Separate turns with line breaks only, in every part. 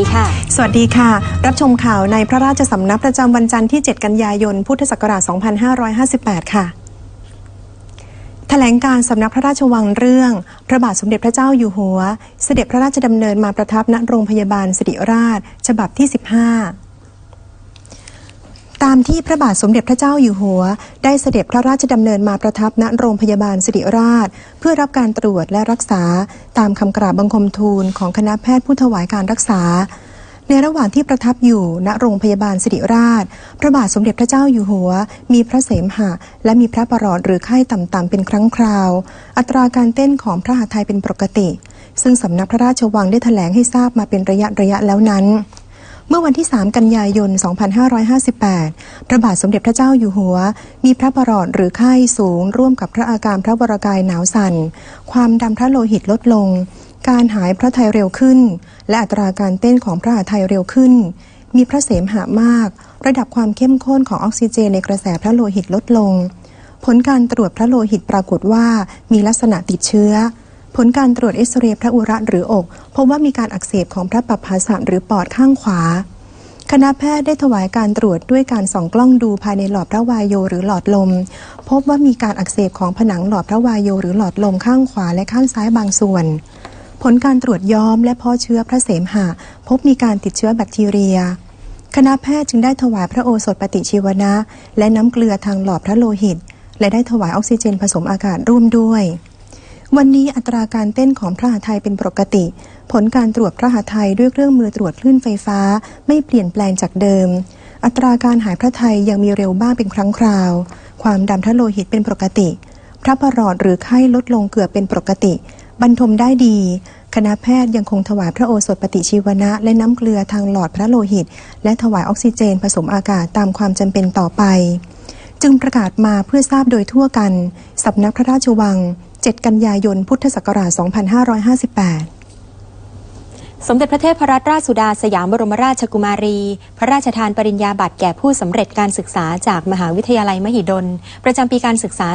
ดีค่ะ
สวัสดีค่ะ รับชมข่าวในพระราชสำนักประจำวันจันทร์ที่ 7 กันยายน พุทธศักราช 2558 ค่ะแถลงการสำนักพระราชวังเรื่อง พระบาทสมเด็จพระเจ้าอยู่หัว เสด็จพระราชดำเนินมาประทับณโรงพยาบาลสิริราช ฉบับที่ 15 ตามที่พระบาทสมเด็จพระเจ้าอยู่หัว ได้เสด็จพระราชดำเนินมาประทับณโรงพยาบาลสิริราช เพื่อรับการตรวจและรักษาตามคำกราบบังคมทูลของคณะแพทย์ผู้ถวายการรักษา ในระหว่างที่ประทับอยู่ณโรงพยาบาลสิริราช พระบาทสมเด็จพระเจ้าอยู่หัว มีพระเสมหะ และมีพระประหลอดหรือไข้ต่ำๆเป็นครั้งคราว อัตราการเต้นของพระหัตถ์ไทยเป็นปกติ ซึ่งสำนักพระราชวังได้แถลงให้ทราบมาเป็นระยะระยะแล้วนั้น เมื่อวันที่ 3 กันยายน 2558 พระบาทสมเด็จพระเจ้าอยู่หัว มีพระประหลอดหรือไข้สูง ร่วมกับพระอาการพระวรกายหนาวสั่น ความดำพระโลหิตลดลง การหายพระไทยเร็วขึ้น และอัตราการเต้นของพระหัตถ์ไทยเร็วขึ้น มีพระเสมหะมาก ระดับความเข้มข้นของออกซิเจนในกระแสพระโลหิตลดลง ผลการตรวจพระโลหิตปรากฏว่ามีลักษณะติดเชื้อ ผลการตรวจเอ็กซเรย์พระอุระหรืออกพบว่ามีการอักเสบของพระปัปภาสะหรือปอดข้างขวา คณะแพทย์ได้ถวายการตรวจด้วยการส่องกล้องดูภายในหลอดพระวายโยหรือหลอดลม พบว่ามีการอักเสบของผนังหลอดพระวายโยหรือหลอดลมข้างขวาและข้างซ้ายบางส่วน ผลการตรวจย้อมและเพาะเชื้อพระเสมหะ พบมีการติดเชื้อแบคทีเรียคณะแพทย์จึงได้ถวายพระโอสถปฏิชีวนะ และน้ำเกลือทางหลอดพระโลหิต และได้ถวายออกซิเจนผสมอากาศร่วมด้วย วันนี้อัตราการเต้นของพระหัตถ์ไทยเป็นปกติ ผลการตรวจพระหัตถ์ไทยด้วยเครื่องมือตรวจคลื่นไฟฟ้า ไม่เปลี่ยนแปลงจากเดิม อัตราการหายพระไทยยังมีเร็วบ้างเป็นครั้งคราว ความดำทะโลหิตเป็นปกติ พระประหลอดหรือไข้ลดลงเกือบเป็นปกติ บรรทมได้ดี คณะแพทย์ยังคงถวายพระโอสถปฏิชีวนะ และน้ำเกลือทางหลอดพระโลหิต และถวายออกซิเจนผสมอากาศตามความจำเป็นต่อไปจึงประกาศมาเพื่อทราบโดยทั่วกัน สำนักพระราชวัง 7 กันยายน พุทธศักราช 2558
สมเด็จพระเทพรัตนราชสุดาสยามบรมราชกุมารี พระราชทานปริญญาบัตรแก่ผู้สำเร็จการศึกษาจากมหาวิทยาลัยมหิดล ประจำปีการศึกษา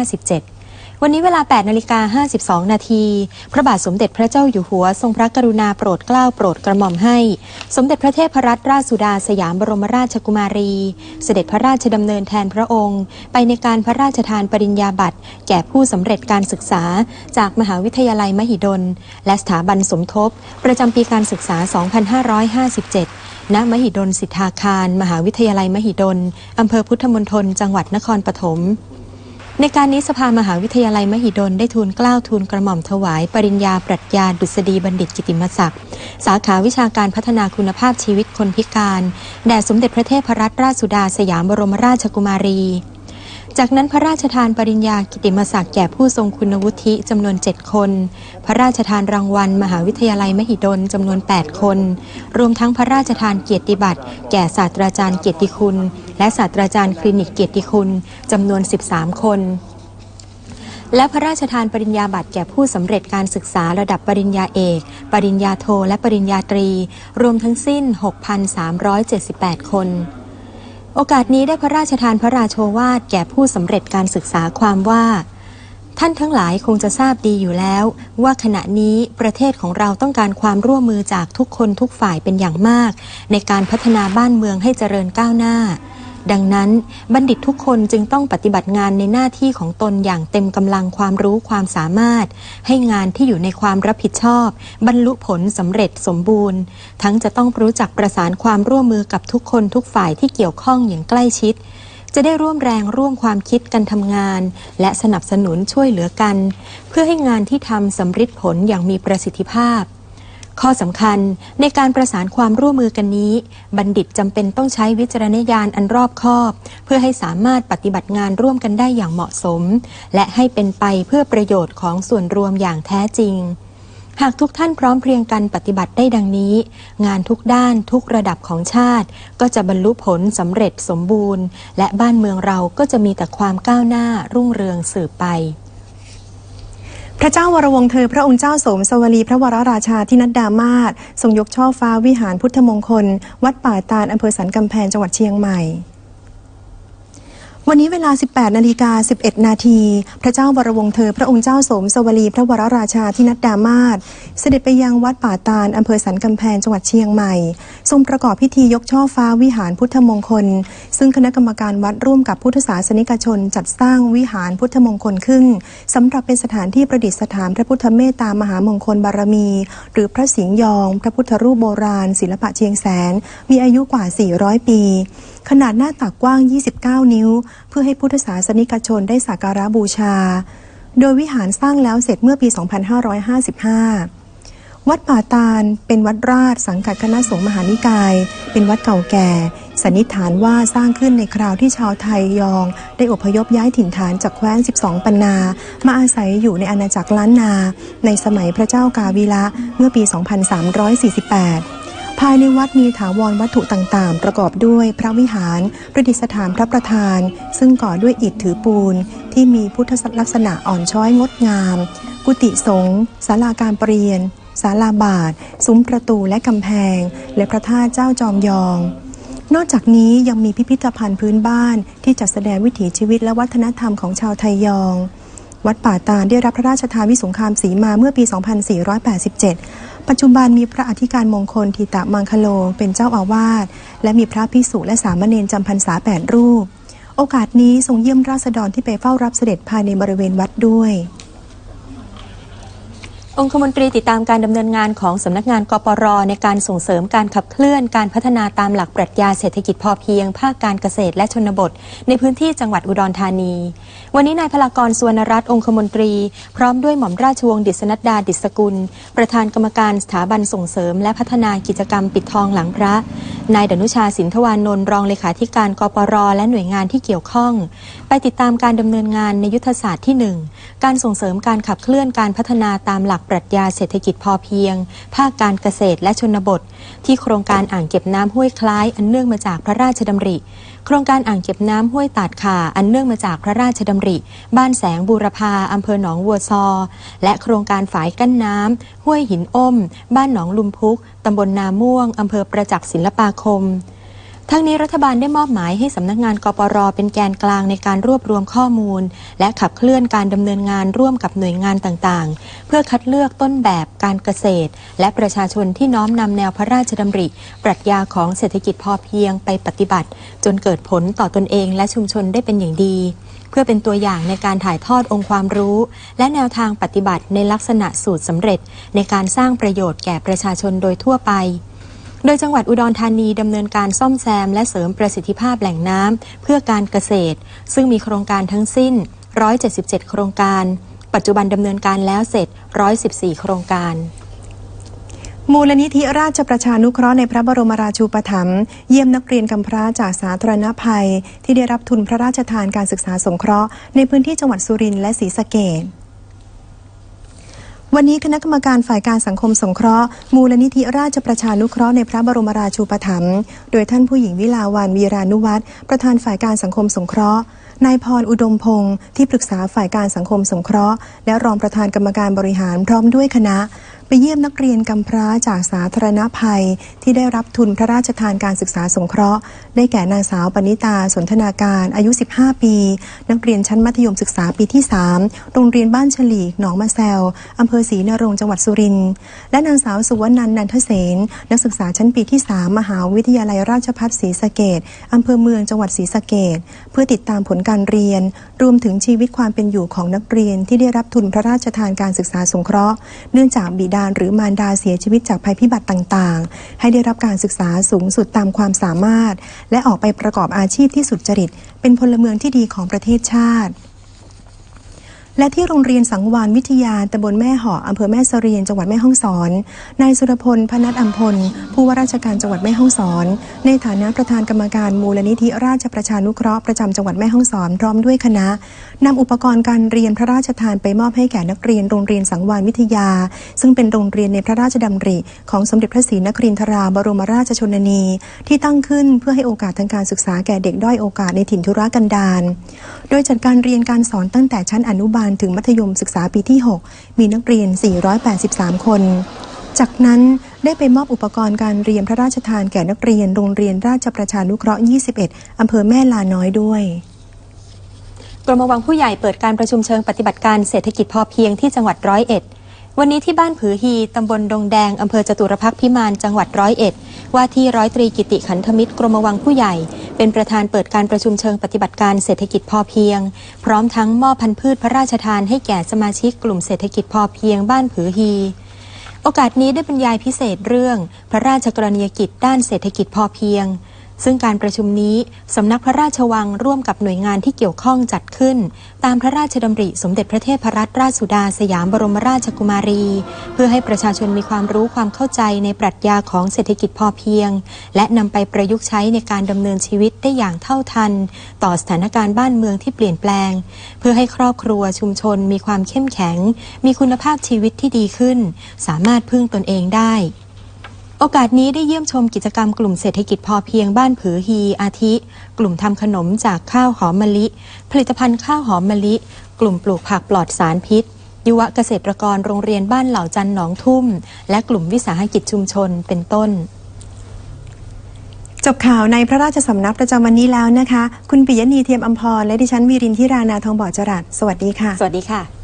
2557 วันนี้เวลา 8 นาฬิกา 52 นาที พระบาทสมเด็จพระเจ้าอยู่หัว ทรงพระกรุณาโปรดเกล้าโปรดกระหม่อมให้ สมเด็จพระเทพรัตนราชสุดาสยามบรมราชกุมารี เสด็จพระราชดำเนินแทนพระองค์ ไปในการพระราชทานปริญญาบัตร แก่ผู้สำเร็จการศึกษา จากมหาวิทยาลัยมหิดล และสถาบันสมทบ ประจำปีการศึกษา 2557ณมหิดลสิทธาคาร มหาวิทยาลัยมหิดล อำเภอพุทธมณฑล จังหวัดนครปฐม ในการนี้สภามหาวิทยาลัยมหิดลได้ทูลเกล้าทูลกระหม่อมถวาย ปริญญาปรัชญาดุษฎีบัณฑิตกิติมศักดิ์สาขาวิชาการพัฒนาคุณภาพชีวิตคนพิการ แด่สมเด็จพระเทพรัตนราชสุดาสยามบรมราชกุมารี จากนั้นพระราชทานปริญญากิติมศักดิ์แก่ผู้ทรงคุณวุฒิจำนวน 7 คน พระราชทานรางวัล มหาวิทยาลัยมหิดลจำนวน 8 คน รวมทั้งพระราชทานเกียรติบัตรแก่ศาสตราจารย์เกียรติคุณ และศาสตราจารย์คลินิกเกียรติคุณจำนวน 13 คนและพระราชทานปริญญาบัตรแก่ผู้สำเร็จการศึกษาระดับปริญญาเอก ปริญญาโท และปริญญาตรี รวมทั้งสิ้น 6,378 คน โอกาสนี้ได้พระราชทานพระราโชวาทแก่ผู้สำเร็จการศึกษาความว่า ท่านทั้งหลายคงจะทราบดีอยู่แล้ว ว่าขณะนี้ประเทศของเราต้องการความร่วมมือจากทุกคนทุกฝ่ายเป็นอย่างมาก ในการพัฒนาบ้านเมืองให้เจริญก้าวหน้า ดังนั้นบัณฑิตทุกคนจึงต้องปฏิบัติงานในหน้าที่ของตนอย่างเต็มกำลังความรู้ความสามารถ ให้งานที่อยู่ในความรับผิดชอบ บรรลุผลสำเร็จสมบูรณ์ ทั้งจะต้องรู้จักประสานความร่วมมือกับทุกคนทุกฝ่ายที่เกี่ยวข้องอย่างใกล้ชิด จะได้ร่วมแรงร่วมความคิดกันทำงาน และสนับสนุนช่วยเหลือกัน เพื่อให้งานที่ทำสำฤทธิ์ผลอย่างมีประสิทธิภาพ ข้อสำคัญในการประสานความร่วมมือกันนี้ บัณฑิตจำเป็นต้องใช้วิจารณญาณอันรอบคอบ เพื่อให้สามารถปฏิบัติงานร่วมกันได้อย่างเหมาะสม และให้เป็นไปเพื่อประโยชน์ของส่วนรวมอย่างแท้จริง หากทุกท่านพร้อมเพรียงกันปฏิบัติได้ดังนี้ งานทุกด้านทุกระดับของชาติ ก็จะบรรลุผลสำเร็จสมบูรณ์ และบ้านเมืองเราก็จะมีแต่ความก้าวหน้ารุ่งเรืองสืบไป
พระเจ้าวรวงเธอพระองค์เจ้าโสมสวลีพระวรราชาที่นัดดามาศทรงยกช่อฟ้าวิหารพุทธมงคล วัดป่าตาลอำเภอสันกำแพงจังหวัดเชียงใหม่ วันนี้เวลา 18 นาฬิกา 11 นาที พระเจ้าวรวงเธอ พระองค์เจ้าสมสวลี พระวรราชาธินัดดามาศเสด็จไปยังวัดป่าตาลอำเภอสันกำแพง จังหวัดเชียงใหม่ ทรงประกอบพิธียกช่อฟ้าวิหารพุทธมงคล ซึ่งคณะกรรมการวัดร่วมกับพุทธศาสนิกชน จัดสร้างวิหารพุทธมงคลขึ้นสำหรับเป็นสถานที่ประดิษฐานพระพุทธเมตตามหามงคลบารมี หรือพระสิงห์ยอง พระพุทธรูปโบราณ ศิลปะเชียงแสน มีอายุกว่า 400 ปี ขนาดหน้าตักกว้าง 29 นิ้วเพื่อให้พุทธศาสนิกชนได้สักการะบูชา โดยวิหารสร้างแล้วเสร็จเมื่อปี 2555 วัดป่าตาลเป็นวัดราชสังกัดคณะสงฆ์มหานิกาย เป็นวัดเก่าแก่ สันนิษฐานว่าสร้างขึ้นในคราวที่ชาวไทยยอง ได้อพยพย้ายถิ่นฐานจากแคว้น 12 ปันนา มาอาศัยอยู่ในอาณาจักรล้านนา ในสมัยพระเจ้ากาวิละเมื่อปี 2348 ภายในวัดมีถาวรวัตถุต่างๆ ประกอบด้วยพระวิหาร ประดิษฐานพระประธาน ซึ่งก่อด้วยอิฐถือปูน ที่มีพุทธลักษณะอ่อนช้อยงดงาม กุฏิสงฆ์ศาลาการปรียนศาลาบาทซุ้มประตูและกำแพง และพระธาตุเจ้าจอมยอง นอกจากนี้ยังมีพิพิธภัณฑ์พื้นบ้านที่จัดแสดงวิถีชีวิตและวัฒนธรรมของชาวไทยยอง วัดป่าตาลได้รับพระราชทานวิสงครามศรีมาเมื่อปี 2487 ปัจจุบันมีพระอธิการมงคลทิตะมังคโลเป็นเจ้าอาวาสและมีพระภิกษุและสามเณรจำพรรษา8รูป โอกาสนี้ทรงเยี่ยมราษฎรที่ไปเฝ้ารับเสด็จภายในบริเวณวัดด้วย
องคมนตรีติดตามการดำเนินงานของสำนักงานกปรในการส่งเสริมการขับเคลื่อนการพัฒนาตามหลักปรัชญาเศรษฐกิจพอเพียง ภาคการเกษตรและชนบท ในพื้นที่จังหวัดอุดรธานี วันนี้นายพลากรสวรรณรัตน์องคมนตรี พร้อมด้วยหม่อมราชวงศ์ดิษนัดดาดิษกุล ประธานกรรมการสถาบันส่งเสริม และพัฒนากิจกรรมปิดทองหลังพระ นายดนุชาสินทวานนท์รองเลขาธิการกปรและหน่วยงานที่เกี่ยวข้อง ไปติดตามการดำเนินงานในยุทธศาสตร์ที่ 1 การส่งเสริมการขับเคลื่อนการพัฒนาตามหลักปรัชญาเศรษฐกิจพอเพียง ภาคการเกษตรและชนบท ที่โครงการอ่างเก็บน้ำห้วยคล้ายอันเนื่องมาจากพระราชดำริ โครงการอ่างเก็บน้ำห้วยตาดข่าอันเนื่องมาจากพระราชดำริ บ้านแสงบูรพาอำเภอหนองวัวซอ และโครงการฝายกั้นน้ำห้วยหินอ้มบ้านหนองลุมพุกตำบลนาม่วงอำเภอประจักษ์ศิลปาคม ทั้งนี้รัฐบาลได้มอบหมายให้สำนักงานกปรเป็นแกนกลางในการรวบรวมข้อมูล และขับเคลื่อนการดำเนินงานร่วมกับหน่วยงานต่างๆ เพื่อคัดเลือกต้นแบบการเกษตร และประชาชนที่น้อมนำแนวพระราชดำริ ปรัชญาของเศรษฐกิจพอเพียงไปปฏิบัติ จนเกิดผลต่อตนเองและชุมชนได้เป็นอย่างดี เพื่อเป็นตัวอย่างในการถ่ายทอดองค์ความรู้ และแนวทางปฏิบัติในลักษณะสูตรสำเร็จ ในการสร้างประโยชน์แก่ประชาชนโดยทั่วไปโดยจังหวัดอุดรธานีดำเนินการซ่อมแซมและเสริมประสิทธิภาพแหล่งน้ำเพื่อการเกษตร ซึ่งมีโครงการทั้งสิ้น 177 โครงการ ปัจจุบันดำเนินการแล้วเสร็จ 114 โครงการ
มูลนิธิราชประชานุเคราะห์ในพระบรมราชูปถัมภ์เยี่ยมนักเรียนกำพร้าจากสาธารณภัย ที่ได้รับทุนพระราชทานการศึกษาสงเคราะห์ในพื้นที่จังหวัดสุรินทร์และศรีสะเกษวันนี้คณะกรรมการฝ่ายการสังคมสงเคราะห์ มูลนิธิราชประชานุเคราะห์ในพระบรมราชูปถัมภ์โดยท่านผู้หญิงวิลาวันวีรานุวัฒน์ประธานฝ่ายการสังคมสงเคราะห์นายพรอุดมพงศ์ที่ปรึกษาฝ่ายการสังคมสงเคราะห์ และรองประธานกรรมการบริหารพร้อมด้วยคณะ ไปเยี่ยมนักเรียนกำพร้าจากสาธารณภัย ที่ได้รับทุนพระราชทานการศึกษาสงเคราะห์ ได้แก่นางสาวปณิตาสนทนาการอายุ 15 ปี นักเรียนชั้นมัธยมศึกษาปีที่ 3 โรงเรียนบ้านฉลีกหนองมะแซวอำเภอศรีนรงจังหวัดสุรินทร์และนางสาวสุวรรณันนันทเสนนักศึกษาชั้นปีที่ 3 มหาวิทยาลัยราชภัฏศรีสะเกดอำเภอเมืองจังหวัดศรีสะเกดเพื่อติดตามผลการเรียน รวมถึงชีวิตความเป็นอยู่ของนักเรียนที่ได้รับทุนพระราชทานการศึกษาสงเคราะห์เนื่องจากบิดาหรือมารดาเสียชีวิตจากภัยพิบัติต่างๆ ให้ได้รับการศึกษาสูงสุดตามความสามารถ และออกไปประกอบอาชีพที่สุจริต เป็นพลเมืองที่ดีของประเทศชาติ และที่โรงเรียนสังวานวิทยาตำบลแม่หออำเภอแม่เสรียนจังหวัดแม่ฮ่องสอน นายสุรพล พนัทอัมพล ผู้ว่าราชการจังหวัดแม่ฮ่องสอน ในฐานะประธานกรรมการมูลนิธิราชประชานุเคราะห์ประจำจังหวัดแม่ฮ่องสอน พร้อมด้วยคณะนำอุปกรณ์การเรียนพระราชทานไปมอบให้แก่นักเรียนโรงเรียนสังวานวิทยา ซึ่งเป็นโรงเรียนในพระราชดำริของสมเด็จพระศรีนครินทราบรมราชชนนี ที่ตั้งขึ้นเพื่อให้โอกาสทางการศึกษาแก่เด็กด้อยโอกาสในถิ่นธุรกันดารโดยจัดการเรียนการสอนตั้งแต่ชั้นอนุบาลถึงมัธยมศึกษาปีที่ 6 มีนักเรียน 483 คน จากนั้นได้ไปมอบอุปกรณ์การเรียนพระราชทานแก่นักเรียนโรงเรียนราชประชานุเคราะห์ 21 อำเภอแม่ลาน้อยด้วยก
รมวังผู้ใหญ่เปิดการประชุมเชิงปฏิบัติการเศรษฐกิจพอเพียงที่จังหวัดร้อยเอ็ด วันนี้ที่บ้านผือฮีตำบลดงแดง อำเภอจตุรพักษ์พิมานจังหวัดร้อยเอ็ด ว่าที่ร้อยตรีกิติขันธมิตรกรมวังผู้ใหญ่ เป็นประธานเปิดการประชุมเชิงปฏิบัติการเศรษฐกิจพอเพียง พร้อมทั้งมอบพันธุ์พืชพระราชทานให้แก่สมาชิกกลุ่มเศรษฐกิจพอเพียงบ้านผือฮีโอกาสนี้ได้บรรยายพิเศษเรื่อง พระราชกรณียกิจด้านเศรษฐกิจพอเพียง ซึ่งการประชุมนี้สำนักพระราชวังร่วมกับหน่วยงานที่เกี่ยวข้องจัดขึ้น ตามพระราชดำริสมเด็จพระเทพรัตนราชสุดาสยามบรมราชกุมารี เพื่อให้ประชาชนมีความรู้ความเข้าใจในปรัชญาของเศรษฐกิจพอเพียง และนำไปประยุกต์ใช้ในการดำเนินชีวิตได้อย่างเท่าทัน ต่อสถานการณ์บ้านเมืองที่เปลี่ยนแปลง เพื่อให้ครอบครัวชุมชนมีความเข้มแข็ง มีคุณภาพชีวิตที่ดีขึ้น สามารถพึ่งตนเองได้ โอกาสนี้ได้เยี่ยมชมกิจกรรมกลุ่มเศรษฐกิจพอเพียงบ้านผือฮีอาทิ กลุ่มทำขนมจากข้าวหอมมะลิ ผลิตภัณฑ์ข้าวหอมมะลิ กลุ่มปลูกผักปลอดสารพิษ ยุวเกษตรกรโรงเรียนบ้านเหล่าจันหนองทุ่ม และกลุ่มวิสาหกิจชุมชนเป็นต้น
จบข่าวในพระราชสำนักประจำวันนี้แล้วนะคะ คุณปิยะนีเทียมอัมพรและดิฉันวีรินทิรานาทองบ่อจรัสสวัสดีค่ะ
สวัสดีค่ะ